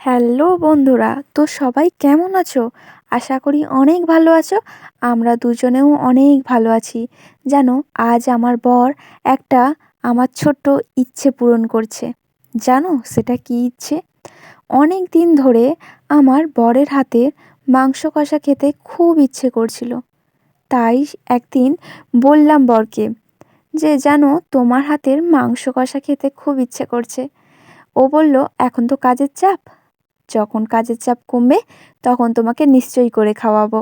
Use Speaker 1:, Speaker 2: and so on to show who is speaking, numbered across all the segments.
Speaker 1: Hello বন্ধুরা, তো সবাই কেমন আছো? আশা করি অনেক ভালো আছো। আমরা দুজনেও অনেক ভালো আছি। জানো, আজ আমার বর একটা আমার ছোট্ট ইচ্ছে পূরণ করছে। জানো, সেটা কি ইচ্ছে? অনেক দিন ধরে আমার বরের হাতে মাংস কষা খেতে খুব ইচ্ছে করছিল। তাই একদিন বললাম বরকে যে, জানো, তোমার হাতের মাংস কষা খেতে খুব ইচ্ছে করছে। ও বলল, এখন তো কাজের চাপ। যখন কাজের চাপ কমবে তখন তোমাকে নিশ্চয়ই করে খাওয়াবো।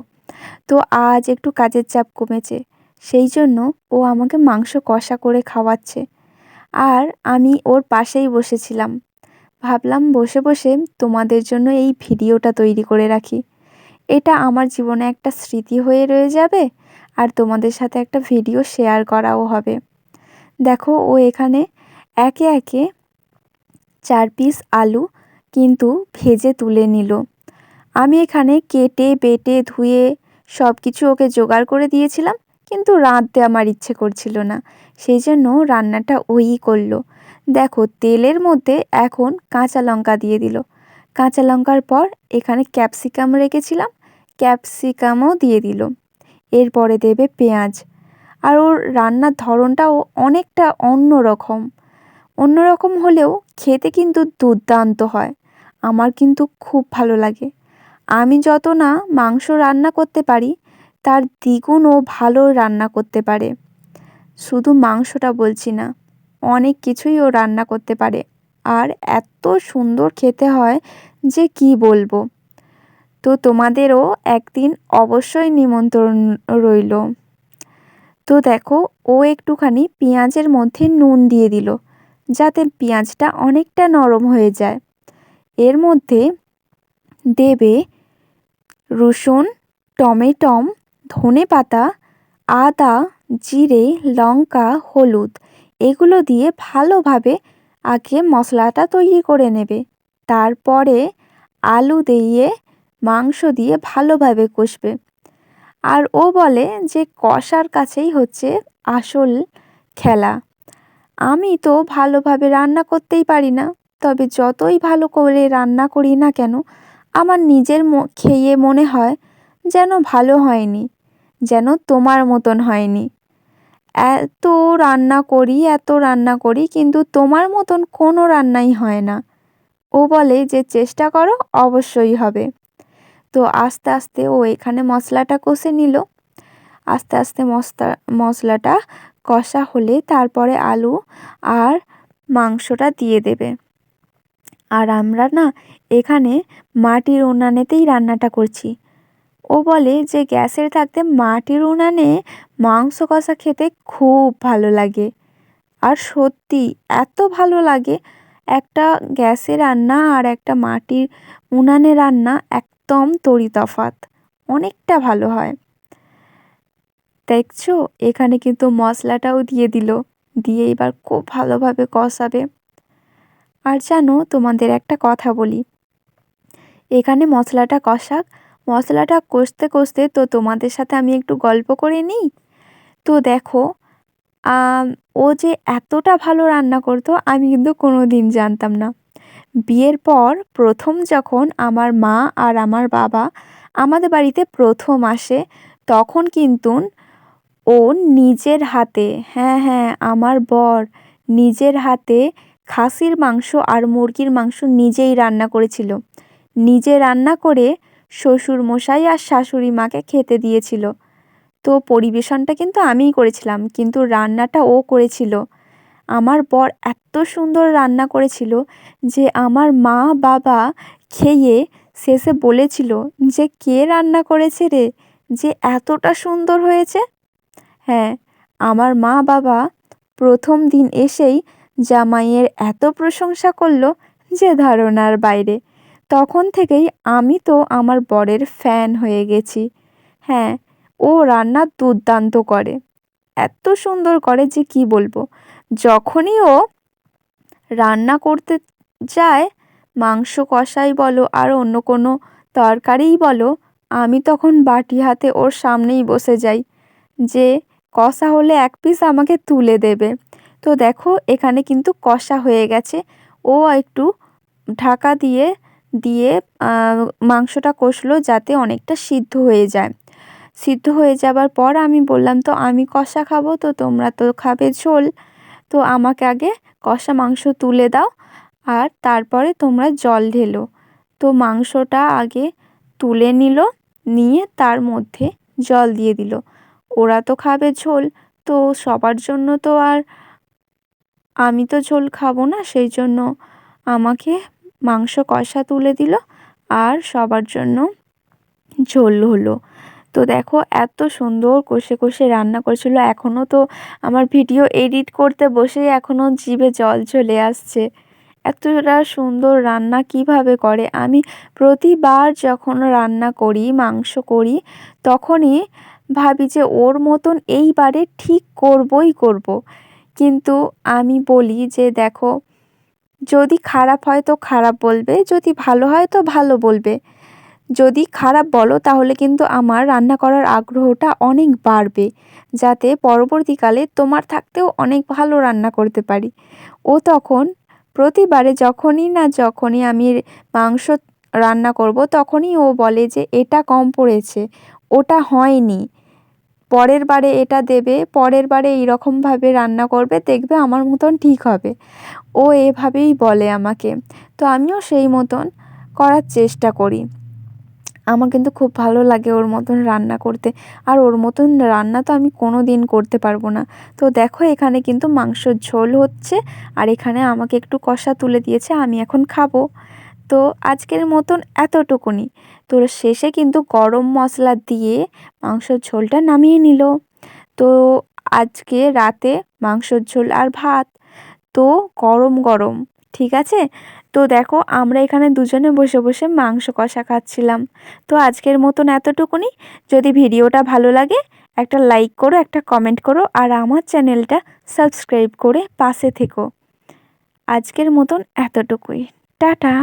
Speaker 1: তো আজ একটু কাজের চাপ কমেছে, সেই জন্য ও আমাকে মাংস কষা করে খাওয়াচ্ছে। আর আমি ওর পাশেই বসেছিলাম। ভাবলাম বসে বসে তোমাদের জন্য এই ভিডিওটা তৈরি করে রাখি। এটা আমার জীবনে একটা স্মৃতি হয়ে রয়ে যাবে আর তোমাদের সাথে একটা ভিডিও শেয়ার করাও হবে। দেখো ও এখানে একে একে চার পিস আলু কিন্তু ভেজে তুলে নিল। আমি এখানে কেটে, বেটে, ধুয়ে সব কিছু ওকে জোগাড় করে দিয়েছিলাম, কিন্তু রাঁধতে আমার ইচ্ছে করছিল না। সেই জন্য রান্নাটা ওই করল। দেখো, তেলের মধ্যে এখন কাঁচা লঙ্কা দিয়ে দিল। কাঁচা লঙ্কার পর এখানে ক্যাপসিকাম রেখেছিলাম, ক্যাপসিকামও দিয়ে দিল। এরপরে দেবে পেঁয়াজ। আর ওর রান্নার ধরনটাও অনেকটা অন্য রকম অন্যরকম হলেও খেতে কিন্তু দুর্দান্ত হয়। আমার কিন্তু খুব ভালো লাগে। আমি যত না মাংস রান্না করতে পারি, তার দ্বিগুণ ও ভালো রান্না করতে পারে। শুধু মাংসটা বলছি না, অনেক কিছুই ও রান্না করতে পারে। আর এত সুন্দর খেতে হয় যে কি বলব। তো তোমাদেরও একদিন অবশ্যই নিমন্ত্রণ রইল। তো দেখো, ও একটুখানি পেঁয়াজের মধ্যে নুন দিয়ে দিল। যাতে পেঁয়াজটা অনেকটা নরম হয়ে যায়। এর মধ্যে দেবে রসুন, টমেটম, ধনে পাতা, আদা, জিরে, লঙ্কা, হলুদ। এগুলো দিয়ে ভালোভাবে আগে মশলাটা তৈরি করে নেবে। তারপরে আলু দিয়ে, মাংস দিয়ে ভালোভাবে কষবে। আর ও বলে যে কষার কাছেই হচ্ছে আসল খেলা। আমি তো ভালোভাবে রান্না করতেই পারি না, তবে যতই ভালো করে রান্না করি না কেন, আমার নিজের খেয়ে মনে হয় যেন ভালো হয়নি, যেন তোমার মতন হয়নি। এত রান্না করি, এত রান্না করি, কিন্তু তোমার মতন কোনো রান্নাই হয় না। ও বলে যে চেষ্টা করো, অবশ্যই হবে। তো আস্তে আস্তে ও এখানে মশলাটা কষে নিল। আস্তে আস্তে মশলা মশলাটা কষা হলে তারপরে আলু আর মাংসটা দিয়ে দেবে। আর আমরা না এখানে মাটির উনানেতেই রান্নাটা করছি। ও বলে যে গ্যাসের থাকতে মাটির উনানে মাংস কষা খেতে খুব ভালো লাগে। আর সত্যি এত ভালো লাগে, একটা গ্যাসে রান্না আর একটা মাটির উনানে রান্না একদম তরি তফাত অনেকটা ভালো হয়। দেখছ? এখানে কিন্তু মশলাটাও দিয়ে দিল। দিয়ে এবার খুব ভালোভাবে কষাবে। আর জানো, তোমাদের একটা কথা বলি। এখানে মশলাটা কষাক। মশলাটা কষতে কষতে তো তোমাদের সাথে আমি একটু গল্প করে নিই। তো দেখো ও যে এতটা ভালো রান্না করতো, আমি কিন্তু কোনো দিন জানতাম না। বিয়ের পর প্রথম যখন আমার মা আর আমার বাবা আমাদের বাড়িতে প্রথম আসে, তখন কিন্তু ও নিজের হাতে হ্যাঁ হ্যাঁ আমার বর নিজের হাতে খাসির মাংস আর মুরগির মাংস নিজেই রান্না করেছিল। নিজে রান্না করে শ্বশুর মশাই আর শাশুড়ি মাকে খেতে দিয়েছিল। তো পরিবেশনটা কিন্তু আমিই করেছিলাম, কিন্তু রান্নাটা ও করেছিল। আমার বর এত সুন্দর রান্না করেছিল যে আমার মা বাবা খেয়ে শেষে বলেছিল যে, কে রান্না করেছে রে? যে এতটা সুন্দর হয়েছে? হ্যাঁ আমার মা বাবা প্রথম দিন এসেই জামাইয়ের এত প্রশংসা করল যে ধারণার বাইরে। তখন থেকেই আমি তো আমার বরের ফ্যান হয়ে গেছি। হ্যাঁ ও রান্না দুর্দান্ত করে। এত সুন্দর করে যে কি বলব, যখনই ও রান্না করতে যায়, মাংস কষাই বলো আর অন্য কোনো তরকারিই বলো, আমি তখন বাটি হাতে ওর সামনেই বসে যাই যে কষা হলে এক পিস আমাকে তুলে দেবে। তো দেখো, এখানে কিন্তু কষা হয়ে গেছে। ও একটু ঢাকা দিয়ে দিয়ে মাংসটা কষলো যাতে অনেকটা সিদ্ধ হয়ে যায়। সিদ্ধ হয়ে যাবার পর আমি বললাম, তো আমি কষা খাব, তো তোমরা তো খাবে ঝোল। তো আমাকে আগে কষা মাংস তুলে দাও আর তারপরে তোমরা জল ঢেলো। তো মাংসটা আগে তুলে নিল, নিয়ে তার মধ্যে জল দিয়ে দিল। ওরা তো খাবে ঝোল, তো সবার জন্য তো আর আমি তো ঝোল খাব না, সেই জন্য আমাকে মাংস কষা তুলে দিল আর সবার জন্য ঝোল হলো। তো দেখো এত সুন্দর কষে কষে রান্না করেছিল এখনও তো আমার ভিডিও এডিট করতে বসে এখনও জিভে জল চলে আসছে। এতটা সুন্দর রান্না কীভাবে করে? আমি প্রতিবার যখন রান্না করি, মাংস করি, তখনই ভাবি যে ওর মতন এইবারে ঠিক করবই করব। কিন্তু আমি বলি যে দেখো, যদি খারাপ হয় তো খারাপ বলবে, যদি ভালো হয় তো ভালো বলবে। যদি খারাপ বলো তাহলে কিন্তু আমার রান্না করার আগ্রহটা অনেক বাড়বে, যাতে পরবর্তীকালে তোমার থাকতেও অনেক ভালো রান্না করতে পারি। ও তখন প্রতিবারে যখনই না যখনই আমি মাংস রান্না করব তখনই ও বলে যে এটা কম পড়েছে, ওটা হয়নি। পরের বারে এটা দেবে, পরের বারে এইরকমভাবে রান্না করবে, দেখবে আমার মতন ঠিক হবে। ও এভাবেই বলে আমাকে। তো আমিও সেই মতন করার চেষ্টা করি। আমার কিন্তু খুব ভালো লাগে ওর মতন রান্না করতে। আর ওর মতন রান্না তো আমি কোনো দিন করতে পারব না। তো দেখো এখানে কিন্তু মাংসর ঝোল হচ্ছে, আর এখানে আমাকে একটু কষা তুলে দিয়েছে, আমি এখন খাব। তো আজকের মতন এতটুকুনি। তো শেষে কিন্তু গরম মশলা দিয়ে মাংসর ঝোলটা নামিয়ে নিল। তো আজকে রাতে মাংসর ঝোল আর ভাত। তো গরম গরম, ঠিক আছে? তো দেখো আমরা এখানে দুজনে বসে বসে মাংস কষা খাচ্ছিলাম। তো আজকের মতন এতটুকুনি। যদি ভিডিওটা ভালো লাগে, একটা লাইক করো, একটা কমেন্ট করো আর আমার চ্যানেলটা সাবস্ক্রাইব করে পাশে থেকো। আজকের মতন এতটুকুই। টাটা!